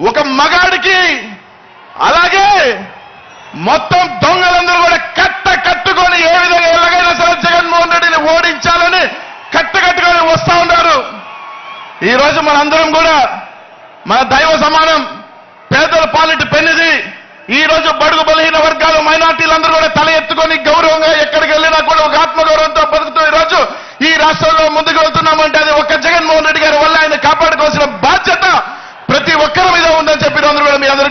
ఒక మగాడికి అలాగే మొత్తం దొంగలందరూ కూడా కట్ట కట్టుకొని ఏ విధంగా ఎలాగైనా సరే జగన్మోహన్ రెడ్డిని ఓడించాలని కట్ట కట్టుకొని వస్తా ఉన్నారు. ఈ రోజు మనందరం కూడా మన దైవ సమానం పేదల పాలిటి పెన్నిది ఈ రోజు బడుగు బలహీన వర్గాలు మైనార్టీలందరూ కూడా తల ఎత్తుకొని గౌరవంగా ఎక్కడికి వెళ్ళినా కూడా ఒక ఆత్మగౌరవంతో బతుకుతూ ఈ రోజు ఈ రాష్ట్రంలో ముందుకు వెళ్తున్నామంటే అది ఒక్క జగన్మోహన్ రెడ్డి గారి వల్ల ఆయన కాపాడుకోవాల్సిన బాధ్యత ప్రతి ఒక్కరి మీద ఉందని చెప్పి అందరూ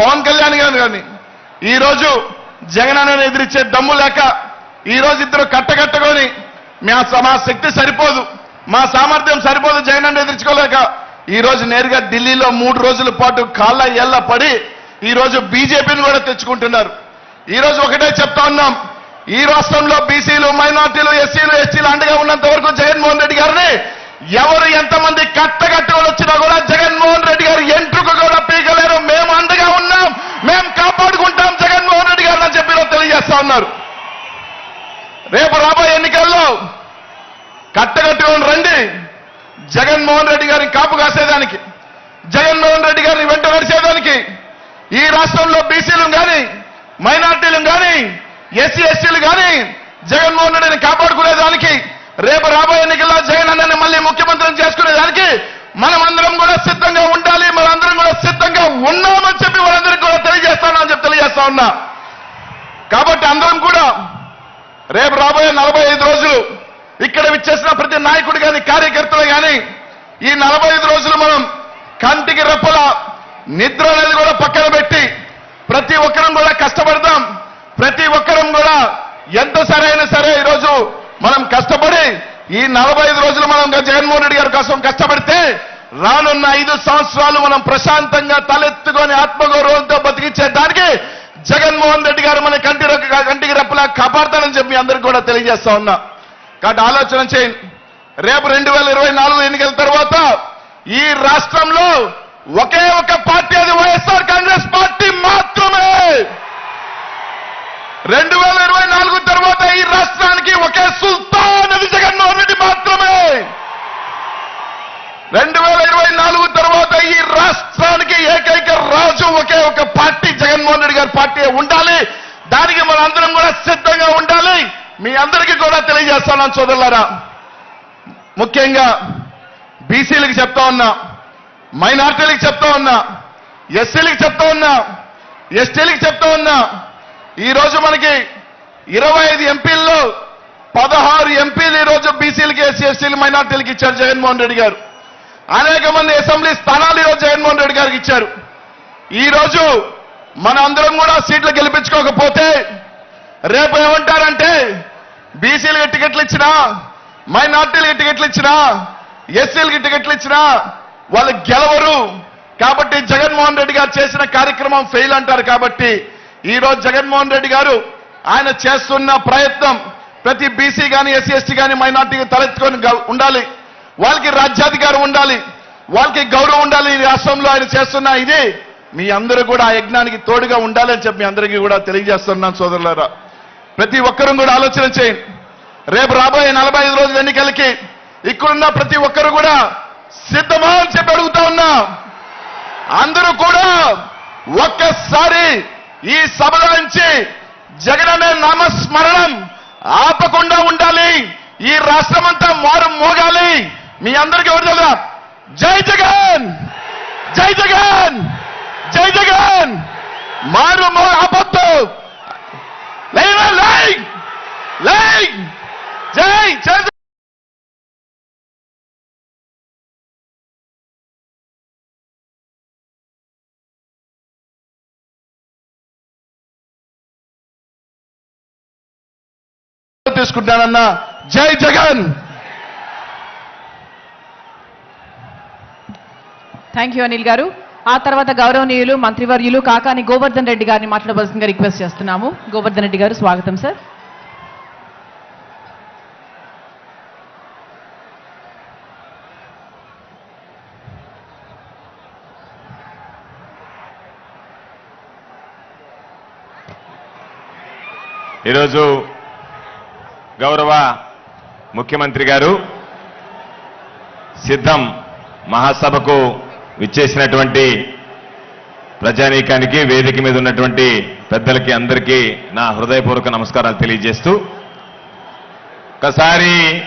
పవన్ కళ్యాణ్ గారు కానీ ఈ రోజు జగన్ అన్నని ఎదిరించే దమ్ము లేక ఈ రోజు ఇద్దరు కట్టకట్టుకొని మా శక్తి సరిపోదు మా సామర్థ్యం సరిపోదు జగన్ అన్న ఎదిరించుకోలేక ఈ రోజు నేరుగా ఢిల్లీలో మూడు రోజుల పాటు కాళ్ళ ఎల్ల పడి ఈ రోజు బీజేపీని కూడా తెచ్చుకుంటున్నారు. ఈ రోజు ఒకటే చెప్తా ఉన్నాం ఈ రాష్ట్రంలో బీసీలు మైనార్టీలు ఎస్సీలు ఎస్టీలు అండగా ఉన్నంత వరకు జగన్మోహన్ రెడ్డి గారిని ఎవరు ఎంతమంది కట్టగట్టుకొని వచ్చినా కూడా జగన్మోహన్ రెడ్డి గారు ఎంట్రుకు కూడా పీకలేరు మేము అండగా ఉన్నాం మేము కాపాడుకుంటాం జగన్మోహన్ రెడ్డి గారు అని చెప్పి ఈరోజు తెలియజేస్తా ఉన్నారు రేపు రాబోయే ఎన్నికల్లో కట్టగట్టుకొని రండి. జగన్మోహన్ రెడ్డి గారిని కాపు కాసేదానికి జగన్మోహన్ రెడ్డి గారిని వెంట నడిచేదానికి ఈ రాష్ట్రంలో బీసీలు కానీ మైనార్టీలు కానీ ఎస్సీ ఎస్టీలు కానీ జగన్మోహన్ రెడ్డిని కాపాడుకునేదానికి రేపు రాబోయే ఎన్నికల్లో జగన్ అన్నని మళ్ళీ ముఖ్యమంత్రిని చేసుకునేదానికి మనమందరం కూడా సిద్ధంగా ఉండాలి మనందరం కూడా సిద్ధంగా ఉన్నామని చెప్పి వాళ్ళందరికీ కూడా తెలియజేస్తానని చెప్పి తెలియజేస్తా ఉన్నా. కాబట్టి అందరం కూడా రేపు రాబోయే నలభై ఐదు రోజులు ఇక్కడ విచ్చేసిన ప్రతి నాయకుడు కానీ కార్యకర్తలు కానీ ఈ నలభై ఐదు రోజులు మనం కంటికి రెప్పల నిద్ర అనేది కూడా పక్కన పెట్టి ప్రతి ఒక్కరం కూడా కష్టపడదాం. ప్రతి ఒక్కరం కూడా ఎంత సరైన సరే ఈరోజు మనం కష్టపడి ఈ నలభై ఐదు రోజులు మనం జగన్మోహన్ రెడ్డి గారి కోసం కష్టపడితే రానున్న ఐదు సంవత్సరాలు మనం ప్రశాంతంగా తలెత్తుకొని ఆత్మగౌరవంతో బతికించేదానికి జగన్మోహన్ రెడ్డి గారు మన కంటి కంటికి కంటికి రెప్పలా అని చెప్పి అందరికి అందరికీ కూడా తెలియజేస్తా ఉన్నా. కాబట్టి ఆలోచన చేయండి. రేపు రెండు వేల ఇరవై నాలుగు ఎన్నికల తర్వాత ఈ రాష్ట్రంలో ఒకే ఒక పార్టీ అది వైఎస్ఆర్ కాంగ్రెస్ పార్టీ మాత్రమే. రెండు వేల ఇరవై నాలుగు తర్వాత ఈ రాష్ట్రానికి ఒకే సుల్తాన్ అది జగన్మోహన్ రెడ్డి మాత్రమే. రెండు వేల ఇరవై నాలుగు తర్వాత ఈ రాష్ట్రానికి ఏకైక రాజు ఒకే ఒక పార్టీ జగన్మోహన్ రెడ్డి గారి పార్టీ ఉండాలి. దానికి మన అందరం కూడా సిద్ధంగా ఉండాలి మీ అందరికీ కూడా తెలియజేస్తున్నాను సోదరులారా ముఖ్యంగా బీసీలకు చెప్తా ఉన్నా మైనార్టీలకు చెప్తా ఉన్నా ఎస్సీలకు చెప్తా ఉన్నా ఎస్టీలకు చెప్తా ఉన్నా ఈరోజు మనకి ఇరవై ఐదు ఎంపీల్లో పదహారు ఎంపీలు ఈరోజు రోజు బీసీలకి ఎస్సీ ఎస్టీలు మైనార్టీలకు ఇచ్చారు జగన్మోహన్ రెడ్డి గారు. అనేక మంది అసెంబ్లీ స్థానాలు ఈరోజు జగన్మోహన్ రెడ్డి గారికి ఇచ్చారు. ఈరోజు మన అందరం కూడా సీట్లు గెలిపించుకోకపోతే రేపు ఏమంటారంటే బీసీలకు టికెట్లు ఇచ్చినా మైనార్టీలకు టికెట్లు ఇచ్చినా ఎస్సీలకి టికెట్లు ఇచ్చినా వాళ్ళు గెలవరు. కాబట్టి జగన్మోహన్ రెడ్డి గారు చేసిన కార్యక్రమం ఫెయిల్ అంటారు కాబట్టి ఈ రోజు జగన్మోహన్ రెడ్డి గారు ఆయన చేస్తున్న ప్రయత్నం ప్రతి బీసీ కానీ ఎస్సీ ఎస్టీ కానీ మైనార్టీకి తలెత్తుకొని ఉండాలి. వాళ్ళకి రాజ్యాధికారం ఉండాలి. వాళ్ళకి గౌరవం ఉండాలి. ఈ రాష్ట్రంలో ఆయన చేస్తున్న ఇది. మీ అందరూ కూడా ఆ యజ్ఞానికి తోడుగా ఉండాలని చెప్పి మీ అందరికీ కూడా తెలియజేస్తున్నాను సోదరులారా. ప్రతి ఒక్కరూ కూడా ఆలోచన చేయండి రేపు రాబోయే నలభై ఐదు రోజుల ఎన్నికలకి ఇక్కడున్న ప్రతి ఒక్కరు కూడా సిద్ధమా అని చెప్పి అడుగుతా ఉన్నా. అందరూ కూడా ఒక్కసారి ఈ సభల నుంచి జగన్ అనే నామస్మరణం ఆపకుండా ఉండాలి. ఈ రాష్ట్రమంతా మారు మోగాలి. మీ అందరికీ ఎవరు తెలుసా? జై జగన్! జై జగన్! జై జగన్! మారు మో ఆపొద్దు లేవా లై లై జై చంద్ర తీసుకుంటానన్నా. జై జగన్! థ్యాంక్ యూ అనిల్ గారు. ఆ తర్వాత గౌరవనీయులు మంత్రివర్యులు కాకాని గోవర్ధన్ రెడ్డి గారిని మాట్లాడవలసిందిగా రిక్వెస్ట్ చేస్తున్నాము. గోవర్ధన్ రెడ్డి గారు స్వాగతం సార్. ఈరోజు గౌరవ ముఖ్యమంత్రి గారు సిద్ధం మహాసభకు విచ్చేసినటువంటి ప్రజానీకానికి వేదిక మీద ఉన్నటువంటి పెద్దలకి అందరికీ నా హృదయపూర్వక నమస్కారాలు తెలియజేస్తూ ఒకసారి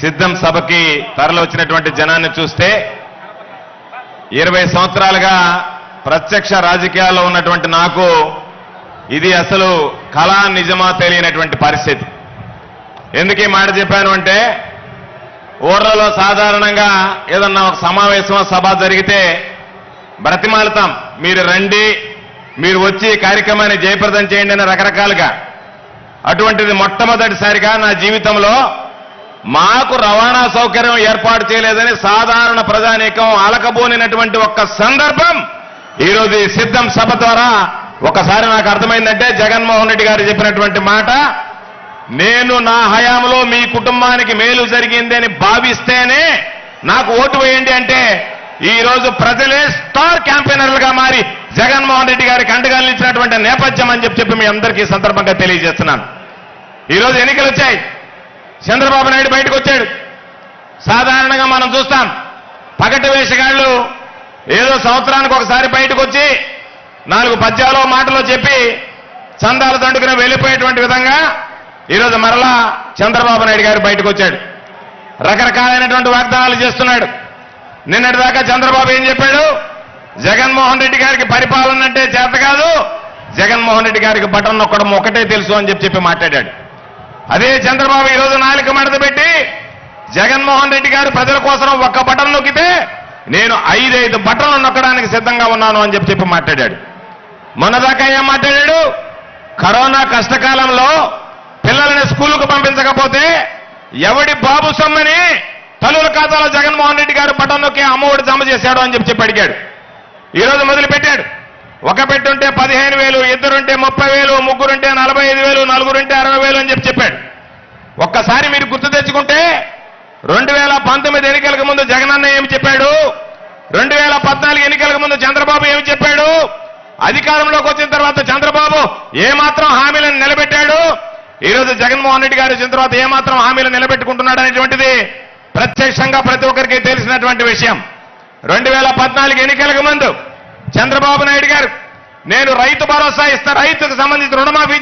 సిద్ధం సభకి తరలివచ్చినటువంటి జనాన్ని చూస్తే ఇరవై సంవత్సరాలుగా ప్రత్యక్ష రాజకీయాల్లో ఉన్నటువంటి నాకు ఇది అసలు కళా నిజమా తెలియనటువంటి పరిస్థితి. ఎందుకు ఈ మాట చెప్పాను అంటే ఊర్లలో సాధారణంగా ఏదన్నా ఒక సమావేశం సభ జరిగితే బ్రతిమాలుతాం. మీరు రండి మీరు వచ్చి కార్యక్రమాన్ని జయప్రదం చేయండి అని రకరకాలుగా. అటువంటిది మొట్టమొదటిసారిగా నా జీవితంలో మాకు రవాణా సౌకర్యం ఏర్పాటు చేయలేదని సాధారణ ప్రజానీకం అలకబోనినటువంటి ఒక్క సందర్భం ఈరోజు ఈ సిద్ధం సభ ద్వారా ఒకసారి నాకు అర్థమైందంటే జగన్మోహన్ రెడ్డి గారు చెప్పినటువంటి మాట నేను నా హయాంలో మీ కుటుంబానికి మేలు జరిగిందని భావిస్తేనే నాకు ఓటు వేయండి అంటే ఈరోజు ప్రజలే స్టార్ క్యాంపెయినర్లుగా మారి జగన్మోహన్ రెడ్డి గారికి అండగా ఇచ్చినటువంటి నేపథ్యం అని చెప్పి చెప్పి మీ అందరికీ సందర్భంగా తెలియజేస్తున్నాను. ఈరోజు ఎన్నికలు వచ్చాయి. చంద్రబాబు నాయుడు బయటకు వచ్చాడు. సాధారణంగా మనం చూస్తాం. పగటి వేషగాళ్ళు ఏదో సంవత్సరానికి ఒకసారి బయటకు వచ్చి నాలుగు పద్యాలో మాటలో చెప్పి చందాలు దండుకుని వెళ్ళిపోయేటువంటి విధంగా ఈరోజు మరలా చంద్రబాబు నాయుడు గారు బయటకు వచ్చాడు. రకరకాలైనటువంటి వాగ్దానాలు చేస్తున్నాడు. నిన్నటిదాకా చంద్రబాబు ఏం చెప్పాడు? జగన్మోహన్ రెడ్డి గారికి పరిపాలన అంటే చేత కాదు జగన్మోహన్ రెడ్డి గారికి బటన్ నొక్కడం ఒకటే తెలుసు అని చెప్పి చెప్పి మాట్లాడాడు. అదే చంద్రబాబు ఈరోజు రోజు నాలుక మడత పెట్టి జగన్మోహన్ రెడ్డి గారు ప్రజల కోసం ఒక్క బటన్ నొక్కితే నేను ఐదైదు బటన్లు నొక్కడానికి సిద్ధంగా ఉన్నాను అని చెప్పి చెప్పి మాట్లాడాడు. మొన్నదాకా ఏం మాట్లాడాడు? కరోనా కష్టకాలంలో పిల్లల్ని స్కూలుకు పంపించకపోతే ఎవడి బాబు సొమ్మని తల్లుల ఖాతాలో జగన్మోహన్ రెడ్డి గారు బటన్ నొక్కి అమ్మఒడి జమ చేశాడు అని చెప్పి చెప్పి అడిగాడు. ఈ రోజు ఒక పెట్టుంటే పదిహేను వేలు ఇద్దరుంటే ముప్పై వేలు ముగ్గురుంటే నలభై ఐదు వేలు నలుగురుంటే అరవై వేలు అని చెప్పి చెప్పాడు. ఒక్కసారి మీరు గుర్తు తెచ్చుకుంటే రెండు వేల పంతొమ్మిది ఎన్నికలకు ముందు జగనన్న ఏమి చెప్పాడు? రెండు వేల పద్నాలుగు ఎన్నికలకు ముందు చంద్రబాబు ఏమి చెప్పాడు? అధికారంలోకి వచ్చిన తర్వాత చంద్రబాబు ఏమాత్రం హామీలను నిలబెట్టాడు? ఈ రోజు జగన్మోహన్ రెడ్డి గారు వచ్చిన తర్వాత ఏమాత్రం హామీలు నిలబెట్టుకుంటున్నాడు అనేటువంటిది ప్రత్యక్షంగా ప్రతి ఒక్కరికి తెలిసినటువంటి విషయం. రెండు వేల పద్నాలుగు ఎన్నికలకు ముందు చంద్రబాబు నాయుడు గారు నేను రైతు భరోసా ఇస్తా రైతుకు సంబంధించిన రుణమాఫీ